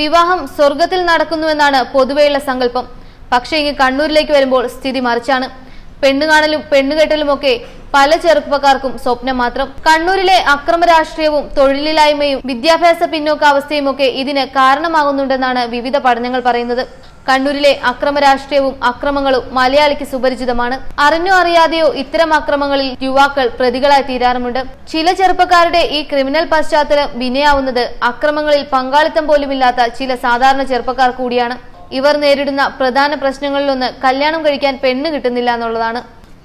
വിവാഹം സ്വർഗത്തിൽ നടക്കുന്നുവെന്നാണ് പൊതുവെയുള്ള സങ്കല്പം. പക്ഷേ ഇങ്ങ് കണ്ണൂരിലേക്ക് വരുമ്പോൾ സ്ഥിതി മറിച്ചാണ്. പെണ്ണുകാണലും പെണ്ണുകെട്ടലുമൊക്കെ പല ചെറുപ്പക്കാർക്കും സ്വപ്നം മാത്രം. കണ്ണൂരിലെ അക്രമ രാഷ്ട്രീയവും തൊഴിലില്ലായ്മയും വിദ്യാഭ്യാസ പിന്നോക്കാവസ്ഥയും ഒക്കെ ഇതിന് കാരണമാകുന്നുണ്ടെന്നാണ് വിവിധ പഠനങ്ങൾ പറയുന്നത്. കണ്ണൂരിലെ അക്രമ രാഷ്ട്രീയവും അക്രമങ്ങളും മലയാളിക്ക് സുപരിചിതമാണ്. അറിഞ്ഞോ അറിയാതെയോ ഇത്തരം അക്രമങ്ങളിൽ യുവാക്കൾ പ്രതികളായി തീരാറുമുണ്ട്. ചില ചെറുപ്പക്കാരുടെ ഈ ക്രിമിനൽ പശ്ചാത്തലം വിനയാവുന്നത് അക്രമങ്ങളിൽ പങ്കാളിത്തം പോലുമില്ലാത്ത ചില സാധാരണ ചെറുപ്പക്കാർ കൂടിയാണ്. ഇവർ നേരിടുന്ന പ്രധാന പ്രശ്നങ്ങളിലൊന്ന് കല്യാണം കഴിക്കാൻ പെണ്ണ് കിട്ടുന്നില്ല എന്നുള്ളതാണ്.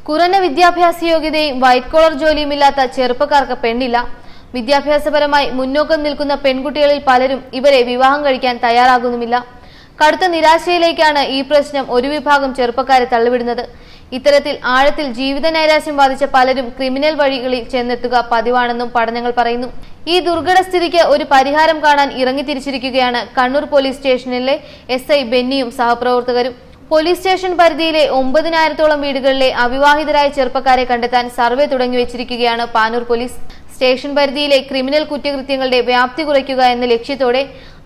കുറഞ്ഞ വിദ്യാഭ്യാസ യോഗ്യതയും വൈറ്റ് കോളർ ജോലിയുമില്ലാത്ത ചെറുപ്പക്കാർക്ക് പെണ്ണില്ല. വിദ്യാഭ്യാസപരമായി മുന്നോക്കം നിൽക്കുന്ന പെൺകുട്ടികളിൽ പലരും ഇവരെ വിവാഹം കഴിക്കാൻ തയ്യാറാകുന്നുമില്ല. കടുത്ത നിരാശയിലേക്കാണ് ഈ പ്രശ്നം ഒരു വിഭാഗം ചെറുപ്പക്കാരെ തള്ളിവിടുന്നത്. ഇത്തരത്തിൽ ആഴത്തിൽ ജീവിത നൈരാശ്യം ബാധിച്ച പലരും ക്രിമിനൽ വഴികളിൽ ചെന്നെത്തുക പതിവാണെന്നും പഠനങ്ങൾ പറയുന്നു. ഈ ദുർഘട സ്ഥിതിക്ക് ഒരു പരിഹാരം കാണാൻ ഇറങ്ങിത്തിരിച്ചിരിക്കുകയാണ് കണ്ണൂർ പോലീസ് സ്റ്റേഷനിലെ എസ് ഐ ബെന്നിയും സഹപ്രവർത്തകരും. പോലീസ് സ്റ്റേഷൻ പരിധിയിലെ ഒമ്പതിനായിരത്തോളം വീടുകളിലെ അവിവാഹിതരായ ചെറുപ്പക്കാരെ കണ്ടെത്താൻ സർവേ തുടങ്ങി വെച്ചിരിക്കുകയാണ് പാനൂർ പോലീസ്. സ്റ്റേഷൻ പരിധിയിലെ ക്രിമിനൽ കുറ്റകൃത്യങ്ങളുടെ വ്യാപ്തി കുറയ്ക്കുക എന്ന ലക്ഷ്യത്തോടെ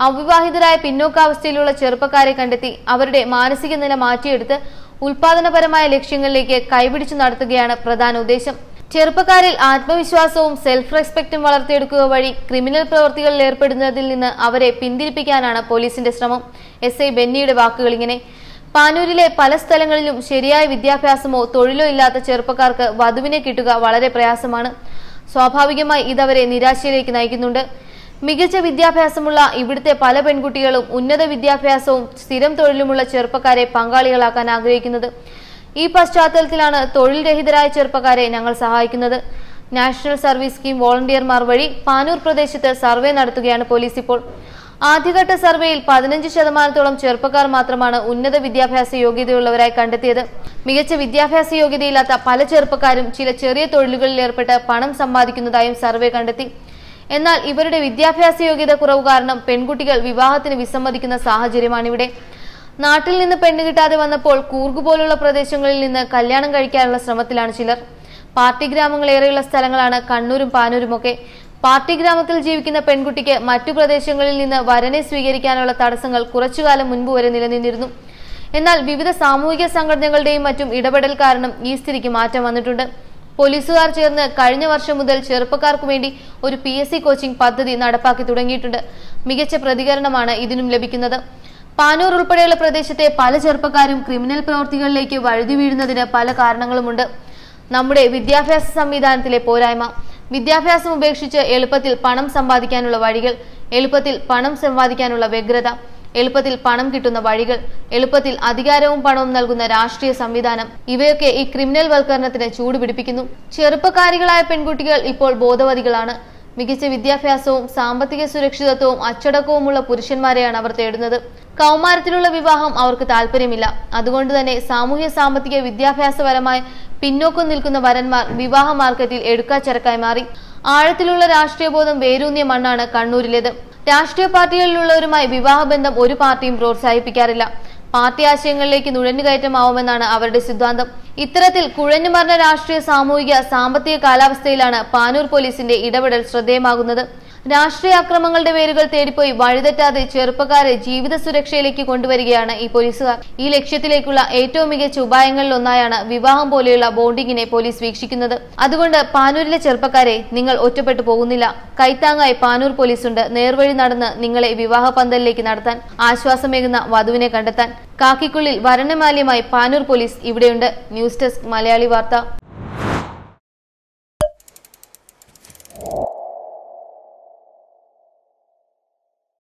അവിവാഹിതരായ പിന്നോക്കാവസ്ഥയിലുള്ള ചെറുപ്പക്കാരെ കണ്ടെത്തി അവരുടെ മാനസിക നില മാറ്റിയെടുത്ത് ഉൽപാദനപരമായ ലക്ഷ്യങ്ങളിലേക്ക് കൈപിടിച്ചു നടത്തുകയാണ് പ്രധാന ഉദ്ദേശം. ചെറുപ്പക്കാരിൽ ആത്മവിശ്വാസവും സെൽഫ് റെസ്പെക്റ്റും വളർത്തിയെടുക്കുക വഴി ക്രിമിനൽ പ്രവർത്തികളിൽ ഏർപ്പെടുന്നതിൽ നിന്ന് അവരെ പിന്തിരിപ്പിക്കാനാണ് പോലീസിന്റെ ശ്രമം. എസ് ഐ ബെന്നിയുടെ വാക്കുകൾ ഇങ്ങനെ. പാനൂരിലെ പല സ്ഥലങ്ങളിലും ശരിയായ വിദ്യാഭ്യാസമോ തൊഴിലോ ഇല്ലാത്ത ചെറുപ്പക്കാർക്ക് വധുവിനെ കിട്ടുക വളരെ പ്രയാസമാണ്. സ്വാഭാവികമായി ഇതവരെ നിരാശയിലേക്ക് നയിക്കുന്നുണ്ട്. മികച്ച വിദ്യാഭ്യാസമുള്ള ഇവിടുത്തെ പല പെൺകുട്ടികളും ഉന്നത വിദ്യാഭ്യാസവും സ്ഥിരം തൊഴിലുമുള്ള ചെറുപ്പക്കാരെ പങ്കാളികളാക്കാൻ ആഗ്രഹിക്കുന്നത്. ഈ പശ്ചാത്തലത്തിലാണ് തൊഴിൽ രഹിതരായ ചെറുപ്പക്കാരെ ഞങ്ങൾ സഹായിക്കുന്നത്. നാഷണൽ സർവീസ് സ്കീം വോളണ്ടിയർമാർ വഴി പാനൂർ പ്രദേശത്ത് സർവേ നടത്തുകയാണ് പോലീസ് ഇപ്പോൾ. ആദ്യഘട്ട സർവേയിൽ പതിനഞ്ച് ശതമാനത്തോളം ചെറുപ്പക്കാർ മാത്രമാണ് ഉന്നത വിദ്യാഭ്യാസ യോഗ്യതയുള്ളവരായി കണ്ടെത്തിയത്. മികച്ച വിദ്യാഭ്യാസ യോഗ്യതയില്ലാത്ത പല ചെറുപ്പക്കാരും ചില ചെറിയ തൊഴിലുകളിൽ ഏർപ്പെട്ട് പണം സമ്പാദിക്കുന്നതായും സർവേ കണ്ടെത്തി. എന്നാൽ ഇവരുടെ വിദ്യാഭ്യാസ യോഗ്യത കുറവ് കാരണം പെൺകുട്ടികൾ വിവാഹത്തിന് വിസമ്മതിക്കുന്ന സാഹചര്യമാണിവിടെ നാട്ടിൽ നിന്ന് പെണ്ണ് കിട്ടാതെ വന്നപ്പോൾ കൂർഗ് പോലുള്ള പ്രദേശങ്ങളിൽ നിന്ന് കല്യാണം കഴിക്കാനുള്ള ശ്രമത്തിലാണ് ചിലർ. പാർട്ടി ഗ്രാമങ്ങളേറെയുള്ള സ്ഥലങ്ങളാണ് കണ്ണൂരും പാനൂരുമൊക്കെ പാർട്ടി ഗ്രാമത്തിൽ ജീവിക്കുന്ന പെൺകുട്ടിക്ക് മറ്റു പ്രദേശങ്ങളിൽ നിന്ന് വരനെ സ്വീകരിക്കാനുള്ള തടസ്സങ്ങൾ കുറച്ചുകാലം മുൻപ് വരെ നിലനിന്നിരുന്നു. എന്നാൽ വിവിധ സാമൂഹിക സംഘടനകളുടെയും മറ്റും ഇടപെടൽ കാരണം ഈ സ്ഥിതിക്ക് മാറ്റം വന്നിട്ടുണ്ട്. പോലീസുകാർ ചേർന്ന് കഴിഞ്ഞ വർഷം മുതൽ ചെറുപ്പക്കാർക്ക് വേണ്ടി ഒരു പി എസ് സി കോച്ചിംഗ് പദ്ധതി നടപ്പാക്കി തുടങ്ങിയിട്ടുണ്ട്. മികച്ച പ്രതികരണമാണ് ഇതിനും ലഭിക്കുന്നത്. പാനൂർ ഉൾപ്പെടെയുള്ള പ്രദേശത്തെ പല ചെറുപ്പക്കാരും ക്രിമിനൽ പ്രവർത്തികളിലേക്ക് വഴുതി വീഴുന്നതിന് പല കാരണങ്ങളുമുണ്ട്. നമ്മുടെ വിദ്യാഭ്യാസ സംവിധാനത്തിലെ പോരായ്മ. വിദ്യാഭ്യാസം ഉപേക്ഷിച്ച് എളുപ്പത്തിൽ പണം സമ്പാദിക്കാനുള്ള വഴികൾ എളുപ്പത്തിൽ പണം സമ്പാദിക്കാനുള്ള വ്യഗ്രത. എളുപ്പത്തിൽ പണം കിട്ടുന്ന വഴികൾ എളുപ്പത്തിൽ അധികാരവും പണവും നൽകുന്ന രാഷ്ട്രീയ സംവിധാനം ഇവയൊക്കെ ഈ ക്രിമിനൽ വൽക്കരണത്തിന് ചൂടുപിടിപ്പിക്കുന്നു. ചെറുപ്പക്കാരികളായ പെൺകുട്ടികൾ ഇപ്പോൾ ബോധവതികളാണ്. മികച്ച വിദ്യാഭ്യാസവും സാമ്പത്തിക സുരക്ഷിതത്വവും അച്ചടക്കവുമുള്ള പുരുഷന്മാരെയാണ് അവർ തേടുന്നത്. കൗമാരത്തിലുള്ള വിവാഹം അവർക്ക് താല്പര്യമില്ല അതുകൊണ്ട് തന്നെ സാമൂഹ്യ സാമ്പത്തിക വിദ്യാഭ്യാസപരമായി പിന്നോക്കം നിൽക്കുന്ന വരന്മാർ വിവാഹ മാർക്കറ്റിൽ എടുക്കാച്ചരക്കായി മാറി. ആഴത്തിലുള്ള രാഷ്ട്രീയ ബോധം വേരൂന്നിയ മണ്ണാണ് കണ്ണൂരിലേത്. രാഷ്ട്രീയ പാർട്ടികളിലുള്ളവരുമായി വിവാഹബന്ധം ഒരു പാർട്ടിയും പ്രോത്സാഹിപ്പിക്കാറില്ല. പാർട്ടി ആശയങ്ങളിലേക്ക് നുഴഞ്ഞുകയറ്റമാവുമെന്നാണ് അവരുടെ സിദ്ധാന്തം. ഇത്തരത്തിൽ കുഴഞ്ഞു മറിഞ്ഞ രാഷ്ട്രീയ സാമൂഹിക സാമ്പത്തിക കാലാവസ്ഥയിലാണ് പാനൂർ പോലീസിന്റെ ഇടപെടൽ ശ്രദ്ധേയമാകുന്നത്. രാഷ്ട്രീയ അക്രമങ്ങളുടെ പേരുകൾ തേടിപ്പോയി വഴിതെറ്റാതെ ചെറുപ്പക്കാരെ ജീവിത സുരക്ഷയിലേക്ക് കൊണ്ടുവരികയാണ് ഈ പോലീസുകാർ. ഈ ലക്ഷ്യത്തിലേക്കുള്ള ഏറ്റവും മികച്ച ഉപായങ്ങളിൽ ഒന്നായാണ് വിവാഹം പോലെയുള്ള ബോണ്ടിങ്ങിനെ പോലീസ് വീക്ഷിക്കുന്നത്. അതുകൊണ്ട് പാനൂരിലെ ചെറുപ്പക്കാരെ നിങ്ങൾ ഒറ്റപ്പെട്ടു പോകുന്നില്ല. കൈത്താങ്ങായി പാനൂർ പോലീസുണ്ട് നേർവഴി നടന്ന് നിങ്ങളെ വിവാഹ പന്തലിലേക്ക് നടത്താൻ. ആശ്വാസമേകുന്ന വധുവിനെ കണ്ടെത്താൻ. കാക്കിക്കുള്ളിൽ വരണമാല്യമായി പാനൂർ പോലീസ് ഇവിടെയുണ്ട്. ന്യൂസ് ഡെസ്ക് മലയാളി വാർത്ത.